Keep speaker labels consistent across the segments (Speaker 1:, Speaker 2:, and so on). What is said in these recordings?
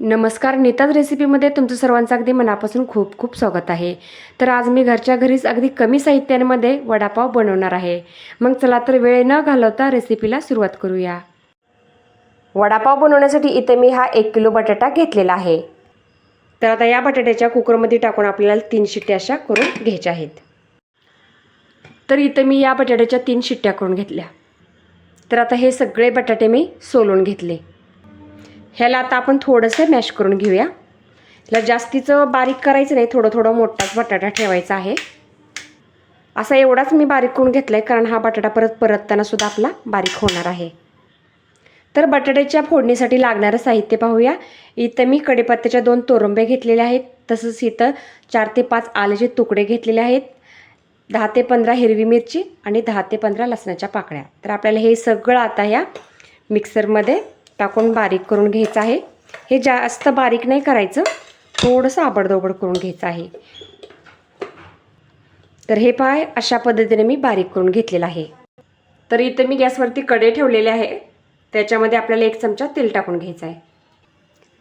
Speaker 1: नमस्कार नीताज रेसिपीमध्ये तुमचं सर्वांचं अगदी मनापासून खूप खूप स्वागत आहे. तर आज मी घरच्या घरीच अगदी कमी साहित्यांमध्ये वडापाव बनवणार आहे. मग चला तर वेळ न घालवता रेसिपीला सुरुवात करूया. वडापाव बनवण्यासाठी इथे मी हा एक किलो बटाटा घेतलेला आहे. तर आता या बटाट्याच्या कुकरमध्ये टाकून आपल्याला तीन शिट्ट्या अशा करून घ्यायच्या आहेत. तर इथं मी या बटाट्याच्या तीन शिट्ट्या करून घेतल्या. तर आता हे सगळे बटाटे मी सोलून घेतले. ह्याला आता आपण थोडंसं मॅश करून घेऊया. ह्याला जास्तीचं बारीक करायचं नाही थोडं थोडं मोठाच बटाटा ठेवायचा आहे. असा एवढाच मी बारीक करून घेतला आहे कारण हा बटाटा परत परततानासुद्धा आपला बारीक होणार आहे. तर बटाट्याच्या फोडणीसाठी लागणारं साहित्य पाहूया. इथं मी कडेपत्त्याच्या दोन तोरंबे घेतलेले आहेत तसंच इथं चार ते पाच आल्याचे तुकडे घेतलेले आहेत दहा ते पंधरा हिरवी मिरची आणि दहा ते पंधरा लसणाच्या पाकळ्या. तर आपल्याला हे सगळं आता ह्या मिक्सरमध्ये टाकून बारीक करून घ्यायचं आहे. हे जास्त बारीक नाही करायचं. थोडंसं आबडदोबड करून घ्यायचं आहे. तर हे पाय अशा पद्धतीने मी बारीक करून घेतलेलं आहे. तर इथं मी गॅसवरती कडे ठेवलेले आहे. त्याच्यामध्ये आपल्याला एक चमचा तेल टाकून घ्यायचं आहे.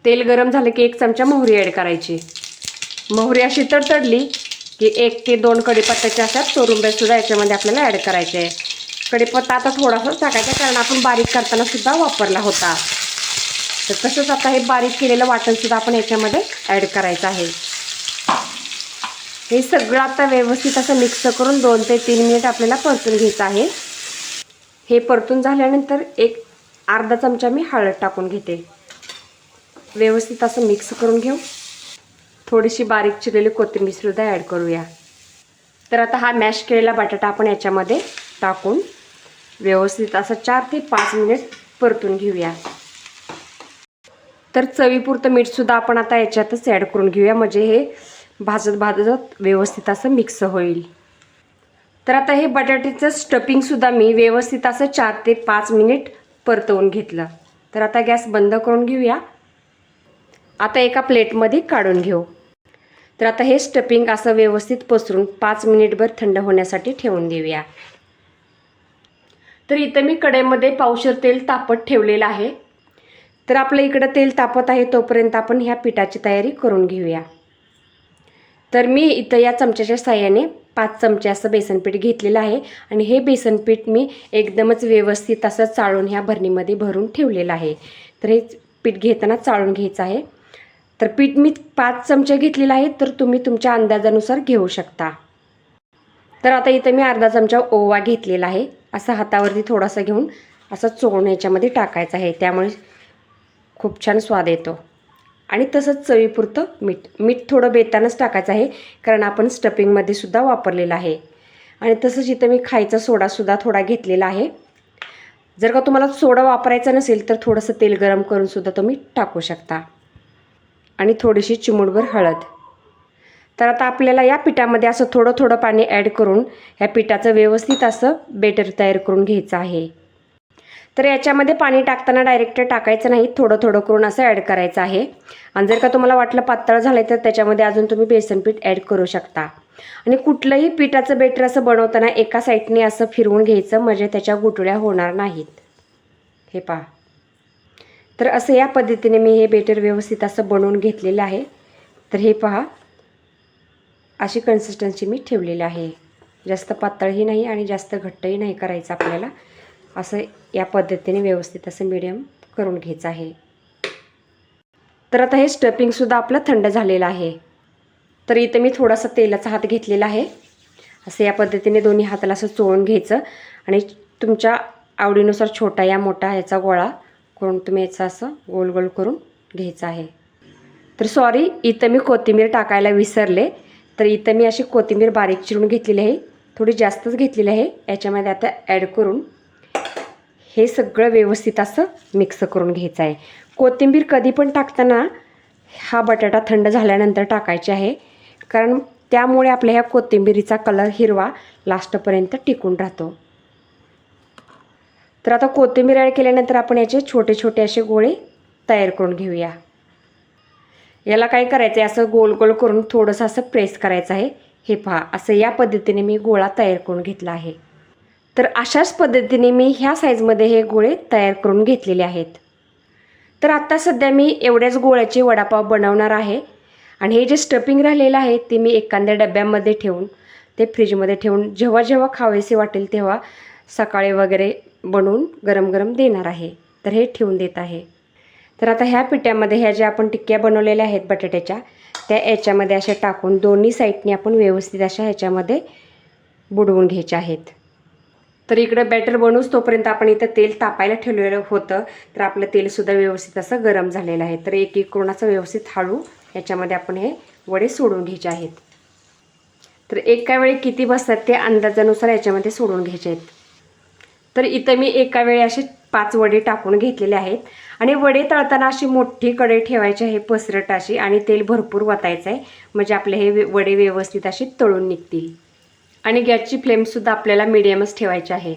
Speaker 1: तेल गरम झालं की एक चमचा मोहरी ॲड करायची. मोहरी अशी तडतडली की एक ते दोन कढीपत्त्याच्या अशा चोरुंब्यासुद्धा याच्यामध्ये आपल्याला ॲड करायचे आहे. कढीपत्ता आता थोडासाच टाकायचा कारण आपण बारीक करताना सुद्धा वापरला होता. तर तसंच आता हे बारीक केलेलं वाटणसुद्धा आपण याच्यामध्ये ॲड करायचं आहे. हे सगळं आता व्यवस्थित असं मिक्स करून दोन ते तीन मिनिट आपल्याला परतून घ्यायचं आहे. हे परतून झाल्यानंतर एक अर्धा चमचा मी हळद टाकून घेते. व्यवस्थित असं मिक्स करून घेऊ. थोडीशी बारीक चिरलेली कोथिंबीरसुद्धा ॲड करूया. तर आता हा मॅश केलेला बटाटा आपण याच्यामध्ये टाकून व्यवस्थित असं चार ते पाच मिनिट परतून घेऊया. तर चवीपुरतं मीठसुद्धा आपण आता याच्यातच ॲड करून घेऊया. म्हणजे हे भाजत भाजत व्यवस्थित असं मिक्स होईल. तर आता हे बटाट्याचं स्टपिंगसुद्धा मी व्यवस्थित असं चार ते पाच मिनिट परतवून घेतलं. तर आता गॅस बंद करून घेऊया. आता एका प्लेटमध्ये काढून घेऊ. तर आता हे स्टपिंग असं व्यवस्थित पसरून पाच मिनिटभर थंड होण्यासाठी ठेवून देऊया. तर इथं मी कढईमध्ये पावशर तेल तापत ठेवलेलं आहे. तर आपलं इकडं तेल तापत आहे तोपर्यंत आपण ह्या पिठाची तयारी करून घेऊया. तर मी इथं या चमच्याच्या साह्याने पाच चमचे असं बेसनपीठ घेतलेलं आहे आणि हे बेसनपीठ मी एकदमच व्यवस्थित असं चाळून ह्या भरणीमध्ये भरून ठेवलेलं आहे. तर हे पीठ घेताना चाळून घ्यायचं आहे. तर पीठ मी पाच चमचे घेतलेलं आहे तर तुम्ही तुमच्या अंदाजानुसार घेऊ शकता. तर आता इथं मी अर्धा चमचा ओवा घेतलेला आहे. असं हातावरती थोडासा घेऊन असं चोळून याच्यामध्ये टाकायचं आहे. त्यामुळे खूप छान स्वाद येतो. आणि तसंच चवीपुरतं मीठ. मीठ थोडं बेतानच टाकायचं आहे कारण आपण स्टफिंगमध्ये सुद्धा वापरलेलं आहे. आणि तसंच इथं मी खायचा सोडासुद्धा थोडा घेतलेला आहे. जर का तुम्हाला सोडा वापरायचा नसेल तर थोडंसं तेल गरम करूनसुद्धा तुम्ही टाकू शकता. आणि थोडीशी चिमूटभर हळद. तर आता आपल्याला या पिठामध्ये असं थोडं थोडं पाणी ॲड करून ह्या पिठाचं व्यवस्थित असं बेटर तयार करून घ्यायचं आहे. तर याच्यामध्ये पाणी टाकताना डायरेक्ट टाकायचं नाही थोडं थोडं करून असं ॲड करायचं आहे. आणि जर का तुम्हाला वाटलं पातळ झालं तर त्याच्यामध्ये अजून तुम्ही बेसन पीठ ॲड करू शकता. आणि कुठलंही पिठाचं बेटर असं बनवताना एका साईडने असं फिरवून घ्यायचं म्हणजे त्याच्या गुटळ्या होणार नाहीत. हे पहा. तर असं या पद्धतीने मी हे बेटर व्यवस्थित असं बनवून घेतलेलं आहे. तर हे पहा. अशी कन्सिस्टन्सी मी ठेवलेली आहे. जास्त पातळही नाही आणि जास्त घट्टही नाही करायचं आपल्याला. असं या पद्धतीने व्यवस्थित असं मिडियम करून घ्यायचं आहे. तर आता हे स्टफिंगसुद्धा आपलं थंड झालेलं आहे. तर इथं मी थोडासा तेलाचा हात घेतलेला आहे. असं या पद्धतीने दोन्ही हाताला असं चोळून घ्यायचं. आणि तुमच्या आवडीनुसार छोटा या मोठा ह्याचा गोळा करून तुम्ही याचा असं गोल गोल करून घ्यायचं आहे. तर सॉरी इथं मी कोथिंबीर टाकायला विसरले. तर इथं मी अशी कोथिंबीर बारीक चिरून घेतलेली आहे. थोडी जास्तच घेतलेली आहे. याच्यामध्ये आता ॲड करून हे सगळं व्यवस्थित असं मिक्स करून घ्यायचं आहे. कोथिंबीर कधी पण टाकताना हा बटाटा थंड झाल्यानंतर टाकायचे आहे. कारण त्यामुळे आपल्या ह्या कोथिंबीरीचा कलर हिरवा लास्टपर्यंत टिकून राहतो. तर आता कोथिंबीर ॲड केल्यानंतर आपण याचे छोटे छोटे असे गोळे तयार करून घेऊया. याला काय करायचं आहे असं गोल गोल करून थोडंसं असं प्रेस करायचं आहे. हे पहा असं या पद्धतीने मी गोळा तयार करून घेतला आहे. तर अशाच पद्धतीने मी ह्या साईजमध्ये हे गोळे तयार करून घेतलेले आहेत. तर आत्ता सध्या मी एवढ्याच गोळ्याचे वडापाव बनवणार आहे. आणि हे जे स्टफिंग राहिलेलं आहे ते मी एखाद्या डब्यामध्ये ठेवून ते फ्रीजमध्ये ठेवून जेव्हा जेव्हा खावेसे वाटेल तेव्हा सकाळी वगैरे बनवून गरम गरम देणार आहे. तर हे ठेवून देत आहे. तर आता ह्या पिठ्यामध्ये ह्या ज्या आपण टिक्क्या बनवलेल्या आहेत बटाट्याच्या त्या याच्यामध्ये अशा टाकून दोन्ही साईडनी आपण व्यवस्थित अशा ह्याच्यामध्ये बुडवून घ्यायच्या आहेत. तर इकडं बॅटर बनवूच तोपर्यंत आपण इथं तेल तापायला ठेवलेलं होतं तर आपलं तेलसुद्धा व्यवस्थित असं गरम झालेलं आहे. तर एक एक करून असं व्यवस्थित हळू याच्यामध्ये आपण हे वडे सोडून घ्यायचे आहेत. तर एका वेळी किती बसतात ते अंदाजानुसार याच्यामध्ये सोडून घ्यायचे आहेत. तर इथं मी एका वेळी असे पाच वडे टाकून घेतलेले आहेत. आणि वडे तळताना अशी मोठी कढई ठेवायची आहे पसरट अशी आणि तेल भरपूर वतायचं आहे. म्हणजे आपले हे वडे व्यवस्थित असे तळून निघतील. आणि गॅसची फ्लेमसुद्धा आपल्याला मिडियमच ठेवायची आहे.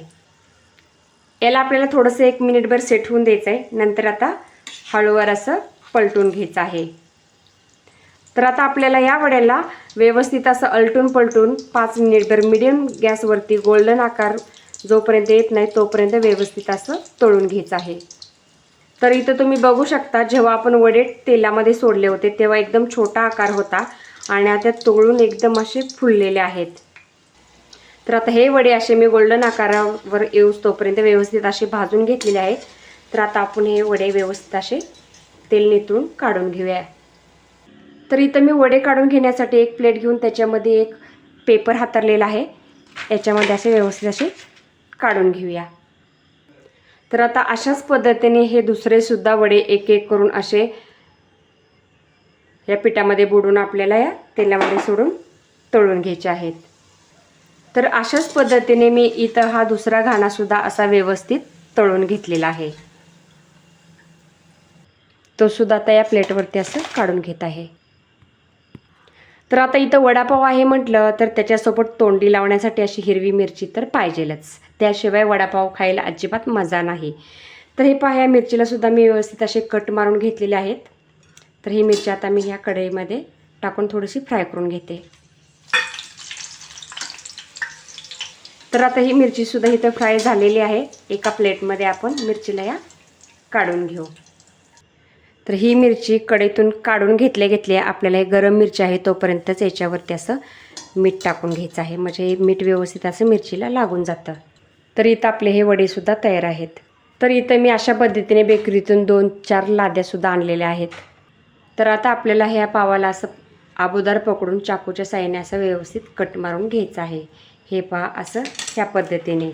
Speaker 1: याला आपल्याला थोडंसं एक मिनिटभर सेट होऊन द्यायचं आहे नंतर आता हळूवार असं पलटून घ्यायचं आहे. तर आता आपल्याला या वड्याला व्यवस्थित असं अलटून पलटून पाच मिनिटभर मिडियम गॅसवरती गोल्डन आकार जोपर्यंत येत नाही तोपर्यंत व्यवस्थित असं तळून घ्यायचं आहे. तर इथं तुम्ही बघू शकता जेव्हा आपण वडे तेलामध्ये सोडले होते तेव्हा एकदम छोटा आकार होता आणि आता तोळून एकदम असे फुललेले आहेत. तर आता हे वडे असे मी गोल्डन आकारावर येऊस तोपर्यंत व्यवस्थित असे भाजून घेतलेले आहेत. तर आता आपण हे वडे व्यवस्थित असे तेल नितळून काढून घेऊया. तर इथं मी वडे काढून घेण्यासाठी एक प्लेट घेऊन त्याच्यामध्ये एक पेपर हातरलेला आहे. याच्यामध्ये असे व्यवस्थित असे काढून घेऊया. तर आता अशाच पद्धतीने हे दुसरेसुद्धा वडे एक एक करून असे या पिठामध्ये बुडून आपल्याला या तेलामध्ये सोडून तळून घ्यायचे आहेत. तर अशाच पद्धतीने मी इथं हा दुसरा घाणासुद्धा असा व्यवस्थित तळून घेतलेला आहे. तो सुद्धा आता या प्लेटवरती असं काढून घेत आहे. तर आता इथं वडापाव आहे म्हटलं तर त्याच्यासोबत तोंडी लावण्यासाठी अशी हिरवी मिरची तर पाहिजेलच. त्याशिवाय वडापाव खायला अजिबात मजा नाही. तर हे पहा या मिरचीलासुद्धा मी व्यवस्थित असे कट मारून घेतलेले आहेत. तर ही मिरची आता मी ह्या कढईमध्ये टाकून थोडीशी फ्राय करून घेते. तर आता ही मिरचीसुद्धा इथं फ्राय झालेली आहे. एका प्लेटमध्ये आपण मिरचीला या काढून घेऊ. तर ही मिरची कडेतून काढून घेतल्या घेतल्या आपल्याला हे गरम मिरची आहे तोपर्यंतच याच्यावरती असं मीठ टाकून घ्यायचं आहे. म्हणजे हे मीठ व्यवस्थित असं मिरचीला लागून जातं. तर इथं आपले हे वडेसुद्धा तयार आहेत. तर इथं मी अशा पद्धतीने बेकरीतून दोन चार लाद्यासुद्धा आणलेल्या आहेत. तर आता आपल्याला ह्या पावाला असं आबोदार पकडून चाकूच्या साह्याने असं व्यवस्थित कट मारून घ्यायचं आहे. हे पहा असं ह्या पद्धतीने.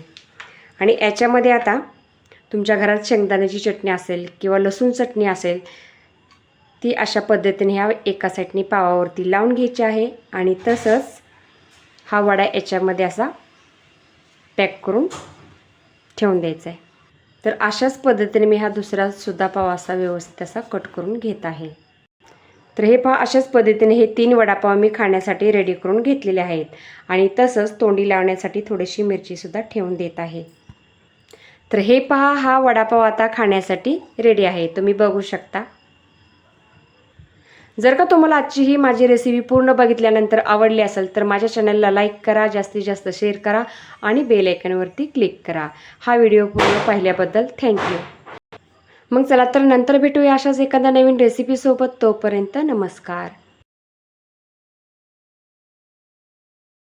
Speaker 1: आणि याच्यामध्ये आता तुमच्या घरात शेंगदाण्याची चटणी असेल किंवा लसूण चटणी असेल ती अशा पद्धतीने ह्या एका साईडने पावावरती लावून घ्यायची आहे आणि तसंच हा वडा याच्यामध्ये असा पॅक करून ठेवून द्यायचा आहे. तर अशाच पद्धतीने मी हा दुसरासुद्धा पाव असा व्यवस्थित असा कट करून घेत आहे. तर हे पहा अशाच पद्धतीने हे तीन वडापाव मी खाण्यासाठी रेडी करून घेतलेले आहेत आणि तसंच तोंडी लावण्यासाठी थोडीशी मिरचीसुद्धा ठेवून देत आहे. तर हे पहा हा वडापाव आता खाण्यासाठी रेडी आहे. तुम्ही बघू शकता. जर का तुम्हाला आजची ही माझी रेसिपी पूर्ण बघितल्यानंतर आवडली असेल तर माझ्या चॅनलला लाईक करा जास्तीत जास्त शेअर करा आणि बेल आयकॉनवरती क्लिक करा. हा व्हिडिओ पूर्ण पाहिल्याबद्दल थँक्यू मग चला तर नंतर भेटूया अशाच एखाद्या नवीन रेसिपीसोबत तोपर्यंत नमस्कार.